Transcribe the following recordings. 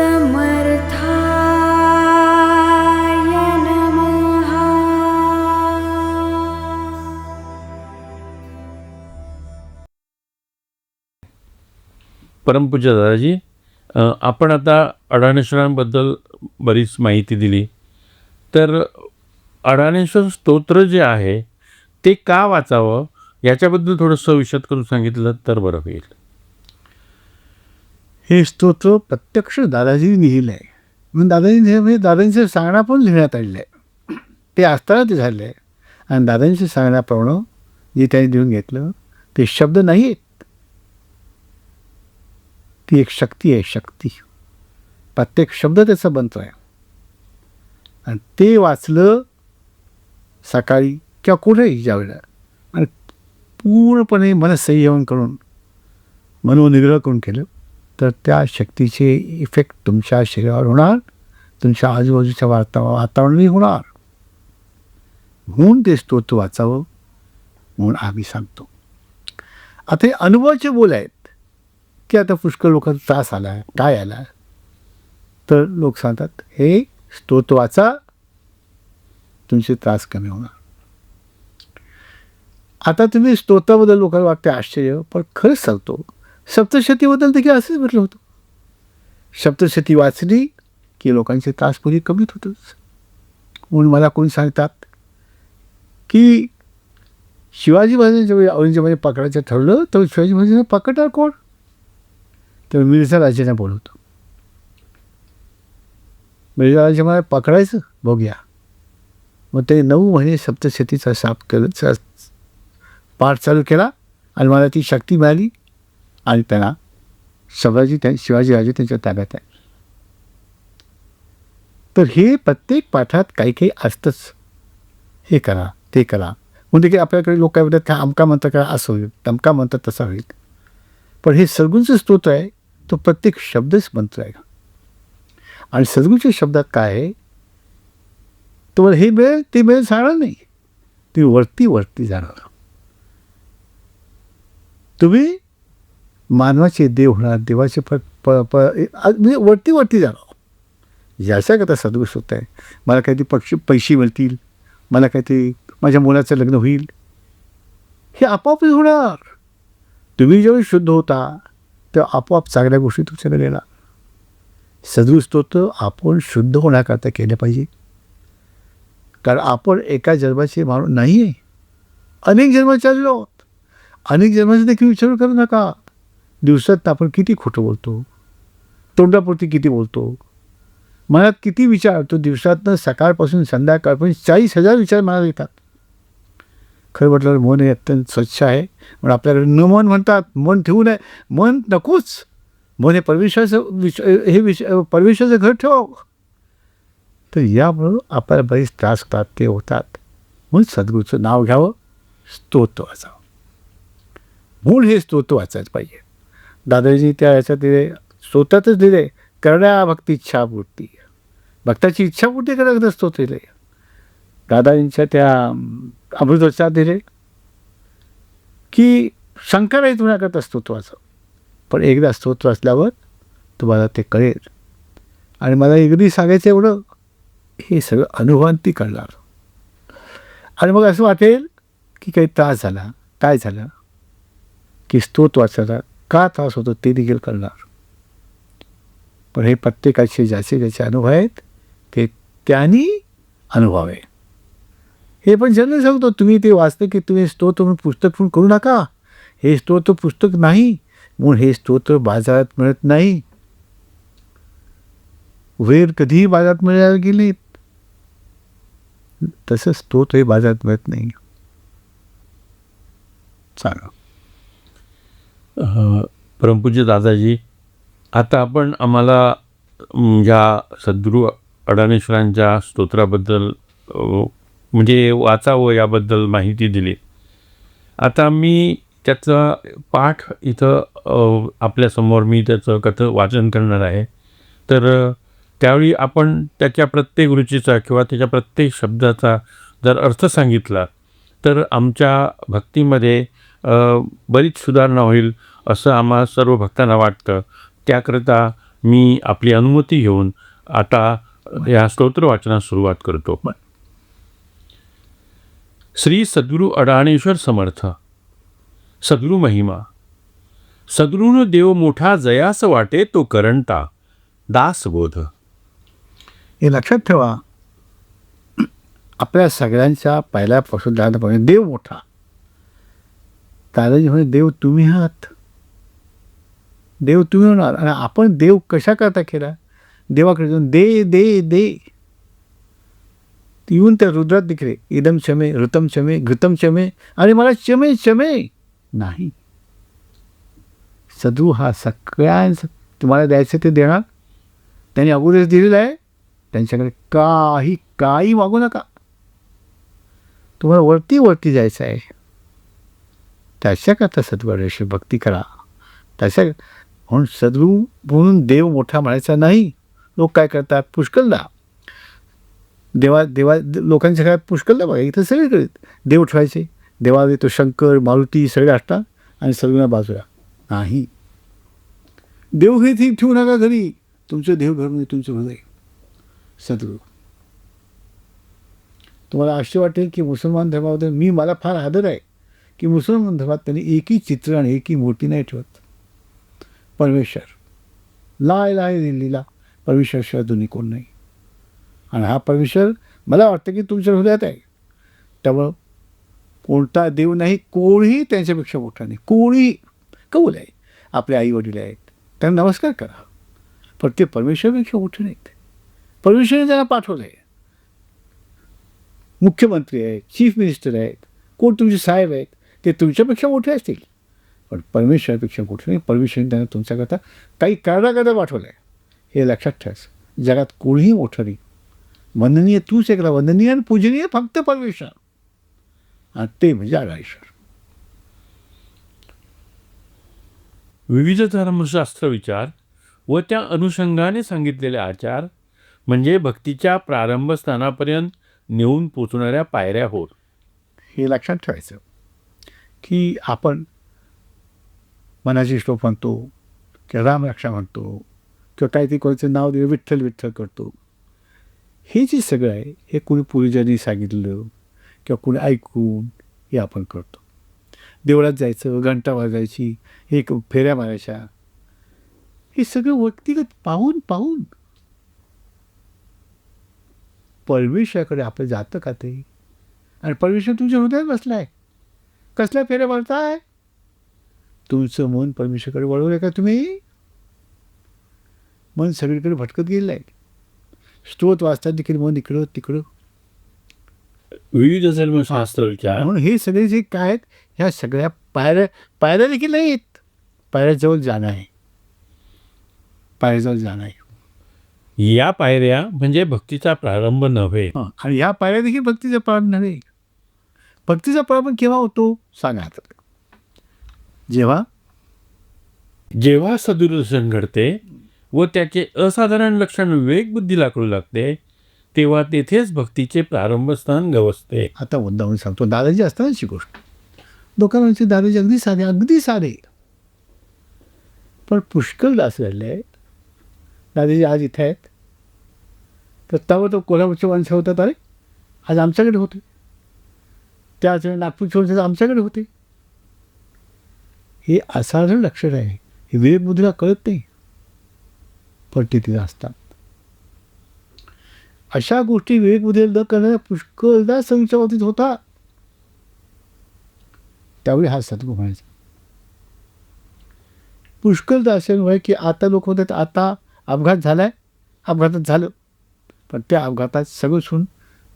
समर्थाय नमः. परमपूज्य दादाजी आपण आता अडाणेश्वरांबद्दल बरीच माहिती दिली. तर अडाणेश्वर स्तोत्र जे आहे ते का वाचावं? याच्याबद्दल थोडंसं विशद करून सांगितलं तर बरं होईल. हे स्तोत्र प्रत्यक्ष दादाजी लिहिलं. आहे म्हणून दादाजी म्हणजे दादांचं सांगणं पण लिहिण्यात आलेलं आहे ते असताना ते झालं आहे आणि दादांच्या सांगण्याप्रमाणे जे त्यांनी लिहून घेतलं ते शब्द नाही आहेत ती एक शक्ती आहे शक्ती. प्रत्येक शब्द त्याचा बनतो आहे. आणि ते वाचलं सकाळी किंवा कुठेही ज्यावेळेला. आणि पूर्णपणे मनसंयम करून मनोनिग्रह करून केलं. तर त्या शक्तीचे इफेक्ट तुमच्या शरीरावर होणार तुमच्या आजूबाजूच्या वाता वातावरणही होणार. म्हणून ते स्तोत्र वाचावं म्हणून आम्ही सांगतो. आता हे अनुभवाचे बोल आहेत की आता पुष्कळ लोकांचा त्रास आला आहे काय आला तर लोक सांगतात हे स्तोत्र वाचा तुमचे त्रास कमी होणार. आता तुम्ही स्तोत्राबद्दल लोकांना वाटते आश्चर्य पण खरंच सांगतो सप्तशतीबद्दल देखील असंच म्हटलं होतं. सप्तशती वाचली की लोकांचे त्रास पुढे कमीत होतच. म्हणून मला कोण सांगतात की शिवाजी महाराजांच्या वेळी औरंगजेबाने पकडायचं ठरलं तर शिवाजी महाराजांना पकडणार कोण? तर मिर्झा राजांना बोलवतो मिर्झा राजे मला पकडायचं? बघूया. मग ते नऊ महिने सप्तशतीचा साप केलं पाठ चालू केला आणि मला ती शक्ती मिळाली. आणि त्यांना शिवाजी त्या शिवाजीराजे त्यांच्या ताब्यात आहे. तर हे प्रत्येक पाठात काही काही असतंच. हे करा ते करा. म्हणजे की आपल्याकडे लोक काय म्हणतात का अमका म्हणतात का असं होईल? तमका म्हणतात तसा होईल. पण हे सद्गुणचं स्तोत्र आहे तो प्रत्येक शब्दच मंत्र आहे. आणि सद्गुणच्या शब्दात काय आहे? तुम्हाला हे मिळेल ते मिळेल जाणार नाही. तुम्ही वरती वरती जाणार. तुम्ही मानवाचे देव होणार देवाचे प प प म्हणजे वरती वरती जाणार. याच्या करता होत आहे मला काहीतरी पक्ष पैसे मिळतील. मला काहीतरी माझ्या मुलाचं लग्न होईल. हे आपोआपच होणार. तुम्ही जेव्हा शुद्ध होता तेव्हा आपोआप चांगल्या गोष्टी तुमच्याकडे येणार. सदगुण स्तोत्र आपण शुद्ध होण्याकरता केलं पाहिजे. कारण आपण एका जन्माचे माणूस नाही आहे अनेक जन्माचे आहोत. अनेक जन्माचे देखील विचार करू नका. दिवसात आपण किती खोटं बोलतो? तोंडापुरती किती बोलतो? मनात किती विचार तो दिवसातनं सकाळपासून संध्याकाळपर्यंत चाळीस हजार विचार मनात येतात. खरं म्हटलं मन हे अत्यंत स्वच्छ आहे. पण आपल्याकडे न मन म्हणतात मन ठेवू नये. मन नकोच. मन हे परमेश्वराचं विश हे विश परमेश्वराचं घर ठेव तर यामुळं आपल्याला बरेच त्रास होतात ते होतात. म्हणून सद्गुरूचं नाव घ्यावं. स्तोत्र वाचावं. मूळ हे स्तोत्र वाचायचं पाहिजे. दादाजी त्या ह्याच्यात दिले स्वतःच दिले करण्या भक्ती इच्छापूर्ती भक्ताची इच्छापूर्ती करत असतो दिले दादाजींच्या त्या अमृतोच्चार दिले. की शंकरही तुम्हाला करत स्तोत्राचं पण एकदा स्तोत्र असल्यावर तुम्हाला ते कळेल. आणि मला एकदी सांगायचं एवढं हे सगळं अनुभवांती कळणार. आणि मग असं वाटेल की काही त्रास झाला काय झालं की स्तोत्र वाचतात का त्रास होतो ते देखील कळणार. पण हे प्रत्येकाचे ज्याचे ज्याचे अनुभव आहेत ते त्यांनी अनुभव आहे हे पण जनरल सांगतो तुम्ही ते वाचतं की तुम्ही स्तोत्र म्हणून पुस्तक पण करू नका. हे स्तोत्र पुस्तक नाही म्हणून हे स्तोत्र बाजारात मिळत नाही. वेळ कधीही बाजारात मिळायला गेले तसं स्तोत्र हे बाजारात मिळत नाही. सांगा परमपूज्य दादाजी आता आपण आम्हाला या सद्गुरू अडाणेश्वरांच्या स्तोत्राबद्दल म्हणजे वाचावं याबद्दल माहिती दिली. आता मी त्याचा पाठ इथं आपल्यासमोर मी त्याचं कथ वाचन करणार आहे. तर त्यावेळी आपण त्याच्या प्रत्येक रुचीचा किंवा त्याच्या प्रत्येक शब्दाचा जर अर्थ सांगितला तर आमच्या भक्तीमध्ये बरीच सुधारणा होईल असं आम्हा सर्व भक्तांना वाटतं. त्याकरता मी आपली अनुमती घेऊन आता या स्तोत्र वाचनास सुरुवात करतो. श्री सद्गुरू अडाणेश्वर समर्थ. सद्गुरू महिमा. सद्गुरून देव मोठा जयास वाटे तो करंटा. दासबोध हे लक्षात ठेवा. आपल्या सगळ्यांच्या पहिल्यापासून लहानपर्यंत देव मोठा. दादाजी म्हणे देव तुम्ही आहात. देव तुम्ही होणार. आणि आपण देव कशा करता केला देवाकडे जाऊन दे दे दे. येऊन त्या रुद्रात दिखले इदम क्षमे ऋतम क्षमे घृतम क्षमे आणि मला क्षमे क्षमे नाही. सदू हा सगळ्यांचं तुम्हाला द्यायचं ते देणार? त्यांनी अगोदरच दिलेलं आहे. त्यांच्याकडे काही काही मागू नका. तुम्हाला वरती वरती जायचं आहे. त्याच्याकरता सद्गुरूशी भक्ती करा? त्याच्या म्हणून सद्गुरू म्हणून देव मोठा म्हणायचा नाही. लोक काय करतात? पुष्कळदा देवा देवा लोकांच्या घरात पुष्कळदा बघा. इथं सगळीकडे देव ठेवायचे. देवाला तो शंकर मारुती सगळे असतात आणि सद्गुणा बाजूला. नाही. देव हे ती ठेवू नका घरी. तुमचं देव घर म्हणजे तुमचं हृदय सद्गुरू. तुम्हाला आश्चर्य वाटेल की मुसलमान धर्माबद्दल मी मला फार आदर आहे. की मुसलमान धर्मात त्यांनी एकही चित्र आणि एकही मूर्ती नाही ठेवत. परमेश्वर. लाय लाय दिल्लीला परमेश्वरशिवाय दोन्ही कोण नाही. आणि हा परमेश्वर मला वाटतं की तुमच्या हृदयात आहे. त्यामुळं कोणता देव नाही कोणीही त्यांच्यापेक्षा मोठा नाही. कोणीही. कौल आहे. आपले आई वडील आहेत. त्यांना नमस्कार करा. पण ते परमेश्वरपेक्षा मोठे नाहीत. परमेश्वरने त्यांना पाठवलं आहे मुख्यमंत्री आहेत चीफ मिनिस्टर आहेत कोण तुमचे साहेब आहेत ते तुमच्यापेक्षा मोठे असतील. पण परमेश्वरापेक्षा मोठे नाही. परमेश्वराने त्यांना तुमच्याकरता काही करण्याकरता पाठवलं आहे हे लक्षात ठेवायचं. जगात कोणीही मोठं नाही. वंदनीय तूच एकला वंदनीय आणि पूजनीय फक्त परमेश्वर. आणि ते म्हणजे आगाईश्वर विविध धर्मशास्त्र विचार व त्या अनुषंगाने सांगितलेले आचार म्हणजे भक्तीच्या प्रारंभस्थानापर्यंत नेऊन पोचणाऱ्या पायऱ्या होत हे लक्षात ठेवायचं. की आपण मनाची श्लोक म्हणतो किंवा रामरक्षा म्हणतो किंवा काहीतरी कोणाचं नाव दिलं विठ्ठल विठ्ठल करतो. हे जे सगळं आहे हे कुणी पूर्वजांनी सांगितलं किंवा कुणी ऐकून हे आपण करतो. देवळात जायचं घंटा वाजायची एक फेऱ्या मारायच्या हे सगळं व्यक्तिगत पाहून पाहून. परमेश्वराकडे आपलं जातं का ते? आणि परमेश्वर तुमच्या हृदयात बसला आहे कसल्या फेऱ्या मारताय? तुमचं मन परमेश्वराकडे वळवलंय का तुम्ही? मन सगळीकडे भटकत गेलेलं आहे स्तोत वाचतात देखील मन इकडं तिकडं. विविध धर्मशास्त्र विचार. म्हणून हे सगळे जे काय आहेत ह्या सगळ्या पायऱ्या पायऱ्या देखील नाहीत. पायऱ्याजवळ जाणं आहे. पायऱ्याजवळ जाणं आहे. या पायऱ्या म्हणजे भक्तीचा प्रारंभ नव्हे. आणि ह्या पायऱ्या देखील भक्तीचा प्रारंभ नव्हे. भक्तीचा प्रारंभ केव्हा होतो? सांगा आता. जेव्हा? जेव्हा सदुदर्शन घडते व त्याचे असाधारण लक्षण विवेक बुद्धीला कळू लागते तेव्हा तेथेच भक्तीचे प्रारंभस्थान गवसते. आता मुद्दाहून सांगतो. दादाजी असतानाची गोष्ट. म्हणजे दादाजी अगदी साधे अगदी साधे. पण पुष्कळ दास आहेत दादाजी आज इथे आहेत. तर तो कोल्हापूरच्या माणसं होतात. अरे आज आमच्याकडे होते. त्याच नागपूर नागपूरचे आमच्याकडे होते. हे असाधारण लक्षण आहे. हे विवेक कळत नाही. पण ते तिथे असतात. अशा गोष्टी विवेक न करणाऱ्या पुष्कळदा संघच्या होता. त्यावेळी हा सद्गुण म्हणायचा. पुष्कळदा असे व्हाय की आता लोक म्हणतात आता अपघात झाला आहे अपघातात झालं. पण त्या अपघातात सगळं सुन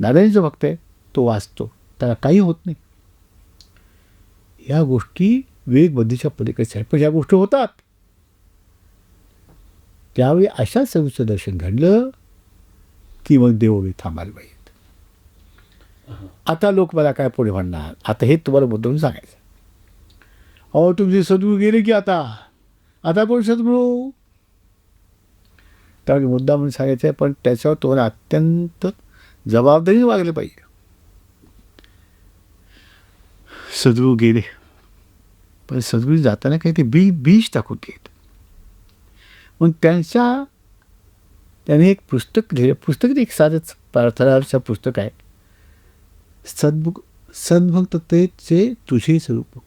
दादाजी जो भक्त आहे तो वाचतो. त्याला काही होत नाही. या गोष्टी विवेक बुद्धीच्या पलीकडच्या पण या गोष्टी होतात. त्यावेळी अशा सगळीचं दर्शन घडलं की मग देवळी थांबायला पाहिजेत. आता लोक मला काय पुढे म्हणणार? आता हे तुम्हाला मुद्दाम सांगायचं अहो तुमचे सद्गुरू गेले की आता? आता कोण सद्गुरू? त्यावेळी मुद्दा म्हणून सांगायचं आहे पण त्याच्यावर तुम्हाला अत्यंत जबाबदारीने वागले पाहिजे. सद्गुरू गेले. पण सद्गुरू जाताना काही ते बी बीज टाकून घेत मग त्यांच्या त्यांनी एक पुस्तक लिहिलं. पुस्तक एक साधंच प्रार्थनाचं पुस्तक आहे. सद्भुक सद्भक्त तुझे स्वरूप.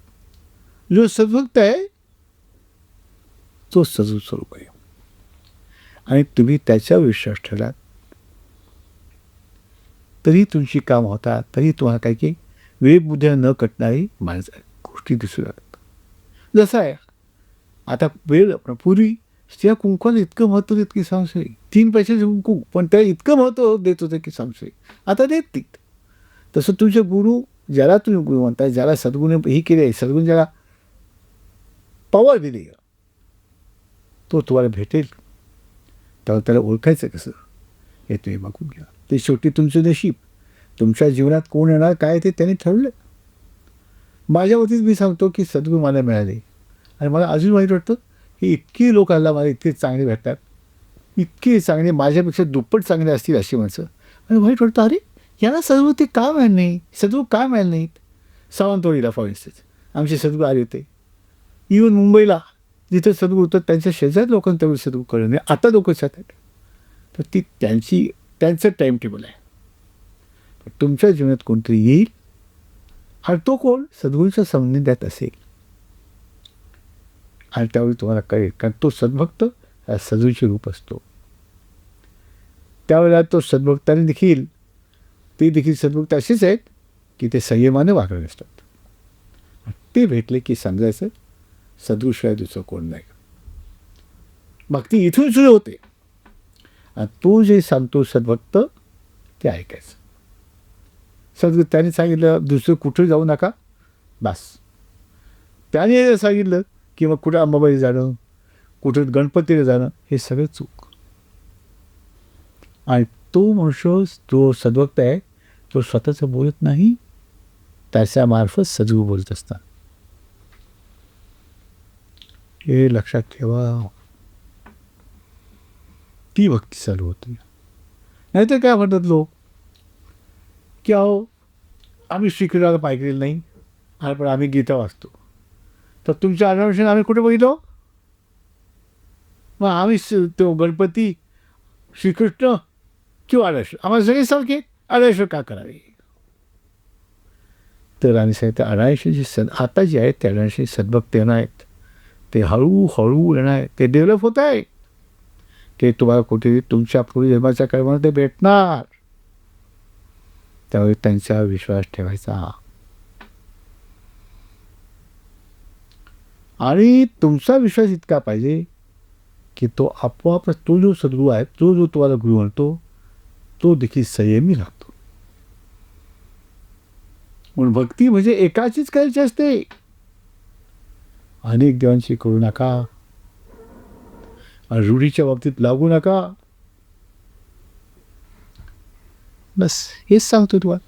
जो सद्भक्त आहे तो सद्गुरू स्वरूप आहे. आणि तुम्ही त्याच्यावर विश्वास ठेवलात. तरी तुमची काम होतात तरी तुम्हाला काही काही वेळबुद्ध्या न कटणारी माणसं गोष्टी दिसू लागतात. जसं आहे आता वेळ आपण पूर्वी स्त्रिया कुंकवाला इतकं महत्त्व देत की संशय. तीन पैशाचे कुंकू पण त्या इतकं महत्त्व देत होते की संशय. आता देत ती तसं तुमचे गुरु ज्याला तुम्ही गुरु म्हणताय ज्याला सद्गुणे हे केले आहे सद्गुण ज्याला पॉवर दिली तो तुम्हाला भेटेल. तेव्हा त्याला ओळखायचं कसं? हे तुम्ही मागून घ्या. ते शेवटी तुमचं नशीब. तुमच्या जीवनात कोण येणार काय ते त्यांनी ठरवलं माझ्या वतीच मी सांगतो की सद्गुरू मला मिळाले. आणि मला अजून वाईट वाटतं की इतकी लोक आला मला इतके चांगले भेटतात. इतके चांगले माझ्यापेक्षा दुप्पट चांगले असतील अशी माणसं. आणि वाईट वाटतं अरे यांना सद्गुरू ते का मिळालं नाही? सद्गुरू का मिळालं नाहीत? सावंतवाडीला फॉर इन्स्टन्स आमचे सद्गुरू आले होते. इवन मुंबईला जिथं सद्गुरू होतं त्यांच्या शेजारी लोकांना तेवढं सद्गुरू कळलं नाही. आता लोक जातात. तर ती त्यांची त्यांचं टाईम टेबल आहे. तुमच्या जीवनात कोणतरी येईल? आणि तो कोण? सद्गुरूच्या संबंधात असेल. आणि त्यावेळी तुम्हाला कळेल कारण तो सद्भक्त हा सद्गुरूचे रूप असतो. त्यावेळेला तो सद्भक्ताने देखील ते देखील सद्भक्त असेच आहेत की ते संयमाने वागत असतात. ते भेटले की समजायचं सद्गुरूशिवाय दुसरं कोण नाही. भक्ती इथून सुरू होते. आणि तू जे सांगतो सद्भक्त ते ऐकायचं. सद्गुरू त्याने सांगितलं दुसरं कुठं जाऊ नका बस. त्याने सांगितलं की मग कुठं अंबाबाई जाणं कुठं गणपतीला जाणं हे सगळं चूक. आणि तो मनुष्य जो सद्भक्त आहे तो स्वतःचं बोलत नाही त्याच्यामार्फत सद्गु बोलत असतात. हे लक्षात ठेवा. ती भक्ती चालू होती. नाहीतर काय म्हणतात लोक? की अहो आम्ही श्रीकृष्णाला पाहिलेलं नाही. आणि पण आम्ही गीता वाचतो. तर तुमच्या अन्वेषण आम्ही कुठे बघितलो? मग आम्ही तो गणपती श्रीकृष्ण किंवा अडाश्वर आम्हाला सगळे सारखे अडाश्वर का करावे? तर आणि सांगितलं अडायशी जे सद आता जे आहेत ते अडायशी सद्भक्त येणार आहेत. ते हळूहळू येणार आहे ते डेव्हलप होत आहे ते तुम्हाला कुठेतरी तुमच्या पूर्वी धर्माच्या कर्माला ते भेटणार. त्यावेळी त्यांचा विश्वास ठेवायचा. आणि तुमचा विश्वास इतका पाहिजे की तो आपोआपच तो जो सद्गुरू आहे तो जो तुम्हाला गुरु म्हणतो तो देखील संयमी राहतो. म्हणून भक्ती म्हणजे एकाचीच करायची असते. अनेक देवांशी करू नका. आणि रूढीच्या बाबतीत लागू नका. बस हेच सांगतो तुम्हाला